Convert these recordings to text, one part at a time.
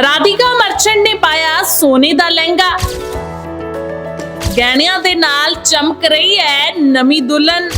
Radhika merchant ਨੇ ਪਾਇਆ ਸੋਨੇ ਦਾ ਲਹਿੰਗਾ। ਗਹਿਣਿਆਂ ਦੇ ਨਾਲ ਚਮਕ ਰਹੀ ਹੈ ਨਵੀਂ ਦੁਲਹਨ।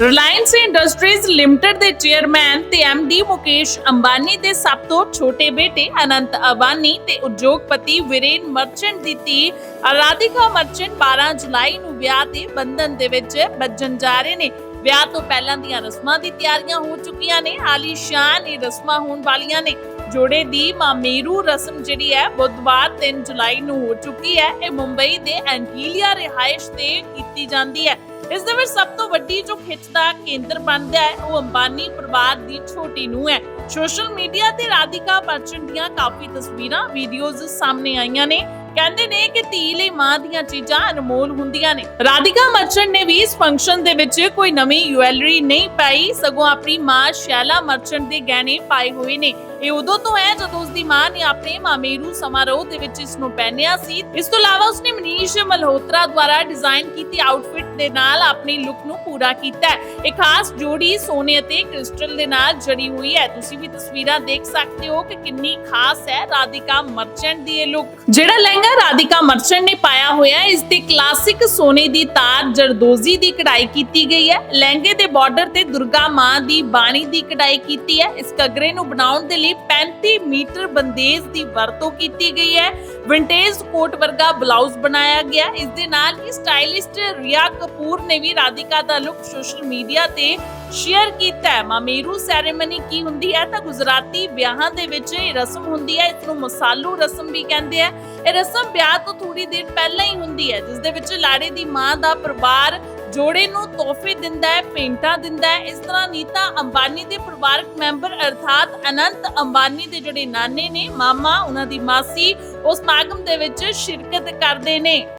ਰਿਲਾਇੰਸ ਇੰਡਸਟਰੀਜ਼ ਲਿਮਟਿਡ ਦੇ ਚੇਅਰਮੈਨ ਤੇ ਐਮਡੀ ਮੁਕੇਸ਼ ਅੰਬਾਨੀ ਦੇ ਸਭ ਤੋਂ ਛੋਟੇ ਬੇਟੇ ਅਨੰਤ ਅੰਬਾਨੀ ਤੇ ਉਦਯੋਗਪਤੀ ਵਿਰੇਨ ਮਰਚੈਂਟ ਦੀ ਧੀ ਰਾਧਿਕਾ ਮਰਚੈਂਟ 12 ਜੁਲਾਈ ਨੂੰ ਵਿਆਹ ਦੇ ਬੰਧਨ ਦੇ ਵਿੱਚ ਬੱਝਣ ਜਾ ਰਹੇ ਨੇ। ਵਿਆਹ ਤੋਂ ਪਹਿਲਾਂ ਦੀਆਂ ਰਸਮਾਂ ਦੀ ਤਿਆਰੀਆਂ ਹੋ ਚੁੱਕੀਆਂ ਨੇ। ਆਲੀਸ਼ਾਨ ਇਹ ਰਸਮਾਂ ਹੋਣ ਵਾਲੀਆਂ ਨੇ। ਜੋੜੇ ਦੀ ਮਾਮੇਰੂ ਰਸਮ ਜਿਹੜੀ ਹੈ, ਬੁੱਧਵਾਰ 3 ਜੁਲਾਈ ਨੂੰ ਹੋ ਚੁੱਕੀ ਹੈ। ਇਹ ਮੁੰਬਈ ਦੇ ਐਂਟੀਲੀਆ ਰਿਹਾਇਸ਼ ਤੇ ਕੀਤੀ ਜਾਂਦੀ ਹੈ। ਇਸ ਦੇ ਵਿੱਚ ਸਭ ਤੋਂ ਵੱਡੀ ਜੋ ਖਿੱਚ ਦਾ ਕੇਂਦਰ ਬਣਦਾ ਹੈ, ਉਹ ਅੰਬਾਨੀ ਪਰਿਵਾਰ ਦੀ ਛੋਟੀ ਨੂੰ ਹੈ। ਸੋਸ਼ਲ ਮੀਡੀਆ ਤੇ ਰਾਧਿਕਾ ਮਰਚੈਂਟ ਦੀਆਂ ਕਾਫੀ ਤਸਵੀਰਾਂ, ਵੀਡੀਓਜ਼ ਸਾਹਮਣੇ ਆਈਆਂ ਨੇ। ਕਹਿੰਦੇ ਨੇ ਕਿ ਧੀ ਲਈ ਮਾਂ ਦੀਆਂ ਚੀਜ਼ਾਂ ਅਨਮੋਲ ਹੁੰਦੀਆਂ ਨੇ। ਰਾਧਿਕਾ ਮਰਚੈਂਟ ਨੇ ਵੀ ਇਸ ਫੰਕਸ਼ਨ ਦੇ ਵਿੱਚ ਕੋਈ ਨਵੀਂ ਜੁਐਲਰੀ ਨਹੀਂ ਪਾਈ। ਸਗੋਂ ਆਪਣੀ ਮਾਂ ਸ਼ੈਲਾ ਮਰਚੈਂਟ ਦੇ ਗਹਿਣੇ ਪਾਏ ਹੋਏ ਨੇ। ਇਹ ਉਦੋਂ ਤੋਂ ਹੈ ਜਦੋਂ ਉਸ ਦੀ ਮਾਂ ਨੇ ਆਪਣੇ ਮਾਮੇਰੂ ਸਮਾਰੋਹ ਦੇ ਵਿੱਚ ਇਸ ਨੂੰ ਪਹਿਨਿਆ ਸੀ। ਇਸ ਤੋਂ ਇਲਾਵਾ ਉਸਨੇ ਮਨੀਸ਼ ਮਲਹੋਤਰਾ ਦੁਆਰਾ ਡਿਜ਼ਾਈਨ ਕੀਤੀ ਆਊਟਫਿਟ ਦੇ ਨਾਲ ਆਪਣੀ ਲੁੱਕ ਨੂੰ ਪੂਰਾ ਕੀਤਾ ਹੈ। ਇਹ ਖਾਸ ਜੋੜੀ ਸੋਨੇ ਅਤੇ ਕ੍ਰਿਸਟਲ ਦੇ ਨਾਲ ਜੜੀ ਹੋਈ ਹੈ। ਤੁਸੀਂ ਵੀ ਤਸਵੀਰਾਂ ਦੇਖ ਸਕਦੇ ਹੋ ਕਿ ਕਿੰਨੀ ਖਾਸ ਹੈ ਰਾਧਿਕਾ ਮਰਚੈਂਟ ਦੀ ਇਹ ਲੁੱਕ ਜਿਹੜਾ ਲਹਿੰਗਾ ਰਾਧਿਕਾ ਮਰਚੈਂਟ ਨੇ ਪਾਇਆ ਹੋਇਆ ਇਸ ਤੇ ਕਲਾਸਿਕ ਸੋਨੇ ਦੀ ਤਾਰ ਜਰਦੋਜ਼ੀ ਦੀ ਕਢਾਈ ਕੀਤੀ ਗਈ ਹੈ। ਲਹਿੰਗੇ ਦੇ ਬਾਰਡਰ ਤੇ ਦੁਰਗਾ ਮਾਂ ਦੀ ਬਾਣੀ ਦੀ ਕਢਾਈ ਕੀਤੀ ਹੈ। ਇਸ ਘੱਗਰੇ ਨੂੰ ਬਣਾਉਣ ਦੇ ਲਈ 35 ਮੀਟਰ ਬੰਦੇਜ ਦੀ ਵਰਤੋਂ ਕੀਤੀ ਗਈ ਹੈ। ਵਿੰਟੇਜ ਕੋਟ ਵਰਗਾ ਬਲਾਊਜ਼ ਬਣਾਇਆ ਗਿਆ ਇਸ ਦੇ ਨਾਲ ਹੀ ਸਟਾਈਲਿਸਟ ਰਿਆ ਕਪੂਰ ਨੇ ਵੀ ਰਾਧਿਕਾ ਦਾ ਲੁੱਕ ਸੋਸ਼ਲ ਮੀਡੀਆ ਤੇ ਸ਼ੇਅਰ ਕੀਤਾ ਹੈ। ਮਾਮੇਰੂ ਸੈਰੇਮਨੀ ਕੀ ਹੁੰਦੀ ਹੈ ਤਾਂ ਗੁਜਰਾਤੀ ਵਿਆਹਾਂ ਦੇ ਵਿੱਚ ਇਹ ਰਸਮ ਹੁੰਦੀ ਹੈ। ਇਸ ਨੂੰ ਮਸਾਲੂ ਰਸਮ ਵੀ ਕਹਿੰਦੇ ਆ ਇਹ ਰਸਮ ਵਿਆਹ ਤੋਂ ਥੋੜੀ ਦੇਰ ਪਹਿਲਾਂ ਹੀ ਹੁੰਦੀ ਹੈ, ਜਿਸ ਦੇ ਵਿੱਚ ਲਾੜੇ ਦੀ ਮਾਂ ਦਾ ਪਰਿਵਾਰ ਜੋੜੇ ਨੂੰ ਤੋਹਫੇ ਦਿੰਦਾ ਹੈ ਪੇਂਟਾਂ ਦਿੰਦਾ ਹੈ। ਇਸ ਤਰ੍ਹਾਂ ਨੀਤਾ ਅੰਬਾਨੀ ਦੇ ਪਰਿਵਾਰਕ ਮੈਂਬਰ ਅਰਥਾਤ ਅਨੰਤ ਅੰਬਾਨੀ ਦੇ ਜਿਹੜੇ ਨਾਨੇ ਨੇ, ਮਾਮਾ, ਉਹਨਾਂ ਦੀ ਮਾਸੀ ਉਸ ਸਮਾਗਮ ਦੇ ਵਿੱਚ ਸ਼ਿਰਕਤ ਕਰਦੇ ਨੇ।